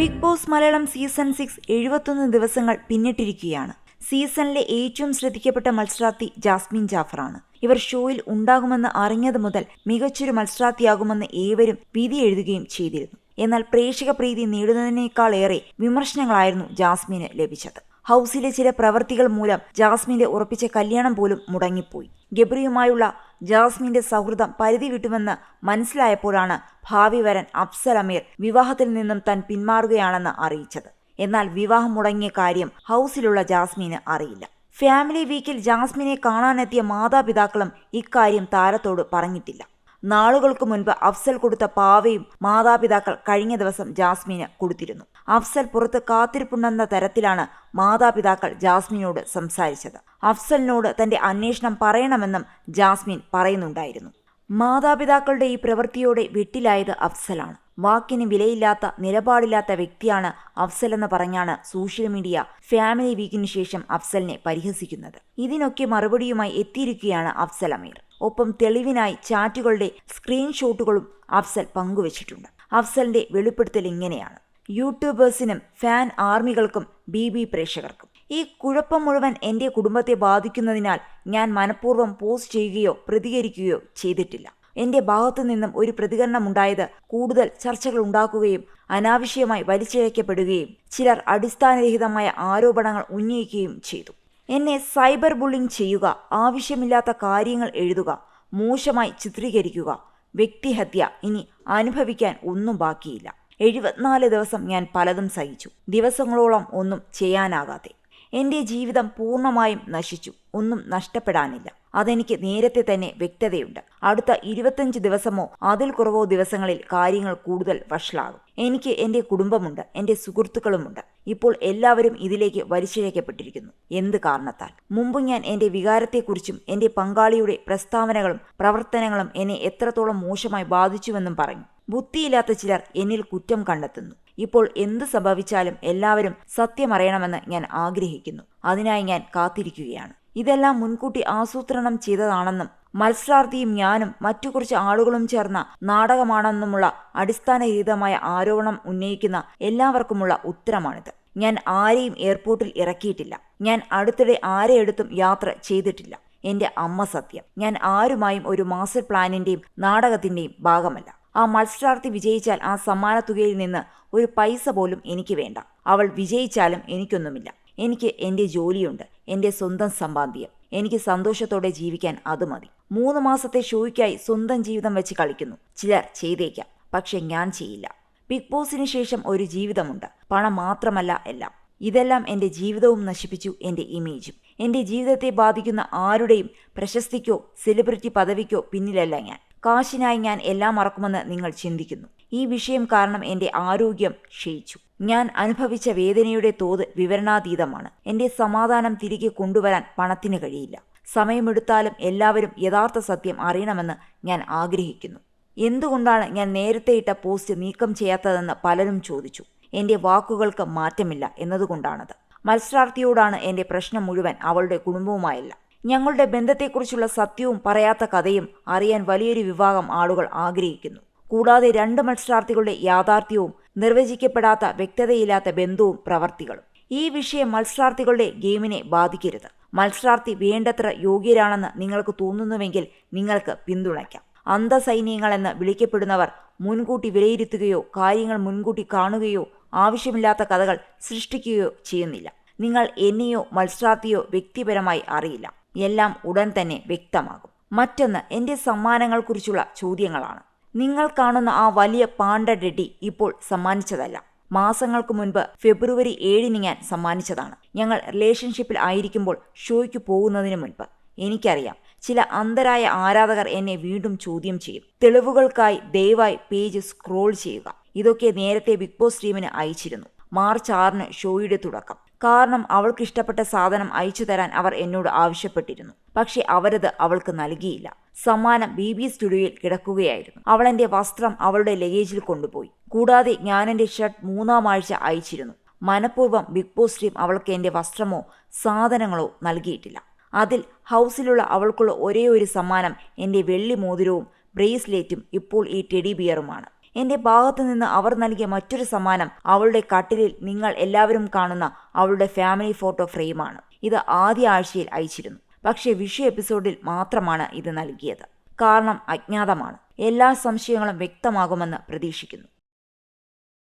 Big boss Malayalam season six എഴുപത്തൊന്ന് ദിവസങ്ങൾ പിന്നിട്ടിരിക്കുകയാണ്. സീസണിലെ ഏറ്റവും ശ്രദ്ധിക്കപ്പെട്ട മത്സരാർത്ഥി ജാസ്മിൻ ജാഫറാണ്. ഇവർ ഷോയിൽ ഉണ്ടാകുമെന്ന് അറിഞ്ഞത് മുതൽ മികച്ചൊരു മത്സരാർത്ഥിയാകുമെന്ന് ഏവരും വിധി എഴുതുകയും ചെയ്തിരുന്നു. എന്നാൽ പ്രേക്ഷക പ്രീതി നേടുന്നതിനേക്കാളേറെ വിമർശനങ്ങളായിരുന്നു ജാസ്മിന് ലഭിച്ചത്. ഹൗസിലെ ചില പ്രവർത്തികൾ മൂലം ജാസ്മിന്റെ ഉറപ്പിച്ച കല്യാണം പോലും മുടങ്ങിപ്പോയി. ഗബ്രിയുമായുള്ള ജാസ്മിന്റെ സൗഹൃദം പരിധി വിട്ടുമെന്ന് മനസ്സിലായപ്പോഴാണ് ഭാവി വരൻ അഫ്സൽ അമീർ വിവാഹത്തിൽ നിന്നും താൻ പിന്മാറുകയാണെന്ന് അറിയിച്ചത്. എന്നാൽ വിവാഹം മുടങ്ങിയ കാര്യം ഹൗസിലുള്ള ജാസ്മിന് അറിയില്ല. ഫാമിലി വീക്കിൽ ജാസ്മിനെ കാണാനെത്തിയ മാതാപിതാക്കളും ഇക്കാര്യം താരത്തോട് പറഞ്ഞിട്ടില്ല. നാളുകൾക്ക് മുൻപ് അഫ്സൽ കൊടുത്ത പാവയും മാതാപിതാക്കൾ കഴിഞ്ഞ ദിവസം ജാസ്മിന് കൊടുത്തിരുന്നു. അഫ്സൽ പുറത്ത് കാത്തിരിപ്പുണ്ടെന്ന തരത്തിലാണ് മാതാപിതാക്കൾ ജാസ്മിനോട് സംസാരിച്ചത്. അഫ്സലിനോട് തന്റെ അന്വേഷണം പറയണമെന്നും ജാസ്മിൻ പറയുന്നുണ്ടായിരുന്നു. മാതാപിതാക്കളുടെ ഈ പ്രവൃത്തിയോടെ വെട്ടിലായത് അഫ്സലാണ്. വാക്കിന് വിലയില്ലാത്ത നിലപാടില്ലാത്ത വ്യക്തിയാണ് അഫ്സൽ എന്ന് പറഞ്ഞാണ് സോഷ്യൽ മീഡിയ ഫാമിലി വീക്കിന് ശേഷം അഫ്സലിനെ പരിഹസിക്കുന്നത്. ഇതിനൊക്കെ മറുപടിയുമായി എത്തിയിരിക്കുകയാണ് അഫ്സൽ അമീർ. ഒപ്പം തെളിവിനായി ചാറ്റുകളുടെ സ്ക്രീൻഷോട്ടുകളും അഫ്സൽ പങ്കുവച്ചിട്ടുണ്ട്. അഫ്സലിന്റെ വെളിപ്പെടുത്തൽ ഇങ്ങനെയാണ്. യൂട്യൂബേഴ്സിനും ഫാൻ ആർമികൾക്കും ബി ബി പ്രേക്ഷകർക്കും. ഈ കുഴപ്പം മുഴുവൻ എന്റെ കുടുംബത്തെ ബാധിക്കുന്നതിനാൽ ഞാൻ മനഃപൂർവം പോസ്റ്റ് ചെയ്യുകയോ പ്രതികരിക്കുകയോ ചെയ്തിട്ടില്ല. എന്റെ ഭാഗത്തു നിന്നും ഒരു പ്രതികരണം ഉണ്ടായത് കൂടുതൽ ചർച്ചകൾ ഉണ്ടാക്കുകയും അനാവശ്യമായി വലിച്ചിഴക്കപ്പെടുകയും ചിലർ അടിസ്ഥാനരഹിതമായ ആരോപണങ്ങൾ ഉന്നയിക്കുകയും ചെയ്തു. എന്നെ സൈബർ ബുള്ളിംഗ് ചെയ്യുക ആവശ്യമില്ലാത്ത കാര്യങ്ങൾ എഴുതുക മോശമായി ചിത്രീകരിക്കുക വ്യക്തിഹത്യ ഇനി അനുഭവിക്കാൻ ഒന്നും ബാക്കിയില്ല. എഴുപത്തിനാല് ദിവസം ഞാൻ പലതും സഹിച്ചു. ദിവസങ്ങളോളം ഒന്നും ചെയ്യാനാകാതെ. എന്റെ ജീവിതം പൂർണമായും നശിച്ചു. ഒന്നും നഷ്ടപ്പെടാനില്ല. അതെനിക്ക് നേരത്തെ തന്നെ വ്യക്തതയുണ്ട്. അടുത്ത ഇരുപത്തഞ്ച് ദിവസമോ അതിൽ കുറവോ ദിവസങ്ങളിൽ കാര്യങ്ങൾ കൂടുതൽ വഷളാകും. എനിക്ക് എന്റെ കുടുംബമുണ്ട് എന്റെ സുഹൃത്തുക്കളുമുണ്ട്. ഇപ്പോൾ എല്ലാവരും ഇതിലേക്ക് വലിച്ചിഴക്കപ്പെട്ടിരിക്കുന്നു എന്ത് കാരണത്താൽ? മുമ്പ് ഞാൻ എന്റെ വികാരത്തെക്കുറിച്ചും എന്റെ പങ്കാളിയുടെ പ്രസ്താവനകളും പ്രവർത്തനങ്ങളും എന്നെ എത്രത്തോളം മോശമായി ബാധിച്ചുവെന്നും പറഞ്ഞു. ബുദ്ധിയില്ലാത്ത ചിലർ എന്നിൽ കുറ്റം കണ്ടെത്തുന്നു. ഇപ്പോൾ എന്ത് സംഭവിച്ചാലും എല്ലാവരും സത്യമറിയണമെന്ന് ഞാൻ ആഗ്രഹിക്കുന്നു. അതിനായി ഞാൻ കാത്തിരിക്കുകയാണ്. ഇതെല്ലാം മുൻകൂട്ടി ആസൂത്രണം ചെയ്തതാണെന്നും മത്സരാർത്ഥിയും ഞാനും മറ്റു കുറച്ച് ആളുകളും ചേർന്ന നാടകമാണെന്നുമുള്ള അടിസ്ഥാനരഹിതമായ ആരോപണം ഉന്നയിക്കുന്ന എല്ലാവർക്കുമുള്ള ഉത്തരമാണിത്. ഞാൻ ആരെയും എയർപോർട്ടിൽ ഇറക്കിയിട്ടില്ല. ഞാൻ അടുത്തിടെ ആരെയെടുത്തും യാത്ര ചെയ്തിട്ടില്ല. എന്റെ അമ്മ സത്യം. ഞാൻ ആരുമായും ഒരു മാസ്റ്റർ പ്ലാനിന്റെയും നാടകത്തിന്റെയും ഭാഗമല്ല. ആ മത്സരാർത്ഥി വിജയിച്ചാൽ ആ സമ്മാനത്തുകയിൽ നിന്ന് ഒരു പൈസ പോലും എനിക്ക് വേണ്ട. അവൾ വിജയിച്ചാലും എനിക്കൊന്നുമില്ല. എനിക്ക് എന്റെ ജോലിയുണ്ട് എന്റെ സ്വന്തം സമ്പാദ്യം. എനിക്ക് സന്തോഷത്തോടെ ജീവിക്കാൻ അത് മതി. മൂന്ന് മാസത്തെ ഷോയ്ക്കായി സ്വന്തം ജീവിതം വെച്ച് കളിക്കുന്നു. ചിലർ ചെയ്തേക്കാം പക്ഷെ ഞാൻ ചെയ്യില്ല. ബിഗ് ബോസിന് ശേഷം ഒരു ജീവിതമുണ്ട് പണം മാത്രമല്ല എല്ലാം. ഇതെല്ലാം എന്റെ ജീവിതവും നശിപ്പിച്ചു എന്റെ ഇമേജും. എന്റെ ജീവിതത്തെ ബാധിക്കുന്ന ആരുടെയും പ്രശസ്തിക്കോ സെലിബ്രിറ്റി പദവിക്കോ പിന്നിലല്ല ഞാൻ. കാശിനായി ഞാൻ എല്ലാം മറക്കുമെന്ന് നിങ്ങൾ ചിന്തിക്കുന്നു. ഈ വിഷയം കാരണം എന്റെ ആരോഗ്യം ക്ഷയിച്ചു. ഞാൻ അനുഭവിച്ച വേദനയുടെ തോത് വിവരണാതീതമാണ്. എന്റെ സമാധാനം തിരികെ കൊണ്ടുവരാൻ പണത്തിന് കഴിയില്ല. സമയമെടുത്താലും എല്ലാവരും യഥാർത്ഥ സത്യം അറിയണമെന്ന് ഞാൻ ആഗ്രഹിക്കുന്നു. എന്തുകൊണ്ടാണ് ഞാൻ നേരത്തെ ഇട്ട പോസ്റ്റ് നീക്കം ചെയ്യാത്തതെന്ന് പലരും ചോദിച്ചു. എന്റെ വാക്കുകൾക്ക് മാറ്റമില്ല എന്നതുകൊണ്ടാണത്. മത്സരാർത്ഥിയോടാണ് എന്റെ പ്രശ്നം മുഴുവൻ അവളുടെ കുടുംബവുമായല്ല. ഞങ്ങളുടെ ബന്ധത്തെക്കുറിച്ചുള്ള സത്യവും പറയാത്ത കഥയും അറിയാൻ വലിയൊരു വിഭാഗം ആളുകൾ ആഗ്രഹിക്കുന്നു. കൂടാതെ രണ്ട് മത്സരാർത്ഥികളുടെ യാഥാർത്ഥ്യവും നിർവചിക്കപ്പെടാത്ത വ്യക്തതയില്ലാത്ത ബന്ധവും പ്രവർത്തികളും. ഈ വിഷയം മത്സരാർത്ഥികളുടെ ഗെയിമിനെ ബാധിക്കരുത്. മത്സരാർത്ഥി വേണ്ടത്ര യോഗ്യരാണെന്ന് നിങ്ങൾക്ക് തോന്നുന്നുവെങ്കിൽ നിങ്ങൾക്ക് പിന്തുണയ്ക്കാം. അന്തസൈന്യങ്ങളെന്ന് വിളിക്കപ്പെടുന്നവർ മുൻകൂട്ടി വിലയിരുത്തുകയോ കാര്യങ്ങൾ മുൻകൂട്ടി കാണുകയോ ആവശ്യമില്ലാത്ത കഥകൾ സൃഷ്ടിക്കുകയോ ചെയ്യുന്നില്ല. നിങ്ങൾ എന്നെയോ മത്സരാർത്ഥിയോ വ്യക്തിപരമായി അറിയില്ല. എല്ലാം ഉടൻ തന്നെ വ്യക്തമാകും. മറ്റൊന്ന് എന്റെ സമ്മാനങ്ങളെക്കുറിച്ചുള്ള ചോദ്യങ്ങളാണ്. നിങ്ങൾ കാണുന്ന ആ വലിയ പാണ്ട ഡെഡി ഇപ്പോൾ സമ്മാനിച്ചതല്ല. മാസങ്ങൾക്ക് മുൻപ് ഫെബ്രുവരി ഏഴിന് ഞാൻ സമ്മാനിച്ചതാണ്. ഞങ്ങൾ റിലേഷൻഷിപ്പിൽ ആയിരിക്കുമ്പോൾ ഷോയ്ക്ക് പോകുന്നതിന് മുൻപ്. എനിക്കറിയാം ചില അന്തരായ ആരാധകർ എന്നെ വീണ്ടും ചോദ്യം ചെയ്യും. തെളിവുകൾക്കായി ദയവായി പേജ് സ്ക്രോൾ ചെയ്യുക. ഇതൊക്കെ നേരത്തെ ബിഗ് ബോസ് ടീമിന് അയച്ചിരുന്നു. മാർച്ച് ആറിന് ഷോയുടെ തുടക്കം. കാരണം അവൾക്ക് ഇഷ്ടപ്പെട്ട സാധനം അയച്ചു തരാൻ അവർ എന്നോട് ആവശ്യപ്പെട്ടിരുന്നു. പക്ഷേ അവരത് അവൾക്ക് നൽകിയില്ല. സമ്മാനം ബി ബി സ്റ്റുഡിയോയിൽ കിടക്കുകയായിരുന്നു. അവൾ എന്റെ വസ്ത്രം അവളുടെ ലഗേജിൽ കൊണ്ടുപോയി. കൂടാതെ ഞാൻ എന്റെ ഷർട്ട് മൂന്നാം ആഴ്ച അയച്ചിരുന്നു. മനഃപൂർവം ബിഗ് ബോസ് ടീം അവൾക്ക് എന്റെ വസ്ത്രമോ സാധനങ്ങളോ നൽകിയിട്ടില്ല. അതിൽ ഹൗസിലുള്ള അവൾക്കുള്ള ഒരേ ഒരു സമ്മാനം എന്റെ വെള്ളി മോതിരവും ബ്രേസ്ലെറ്റും ഇപ്പോൾ ഈ ടെഡി ബിയറുമാണ്. എന്റെ ഭാഗത്തു നിന്ന് അവർ നൽകിയ മറ്റൊരു സമ്മാനം അവളുടെ കട്ടിലിൽ നിങ്ങൾ എല്ലാവരും കാണുന്ന അവളുടെ ഫാമിലി ഫോട്ടോ ഫ്രെയിമാണ് ഇത് ആദ്യ ആഴ്ചയിൽ അയച്ചിരുന്നു. പക്ഷേ വിഷു എപ്പിസോഡിൽ മാത്രമാണ് ഇത് നൽകിയത്. കാരണം അജ്ഞാതമാണ്. എല്ലാ സംശയങ്ങളും വ്യക്തമാകുമെന്ന് പ്രതീക്ഷിക്കുന്നു.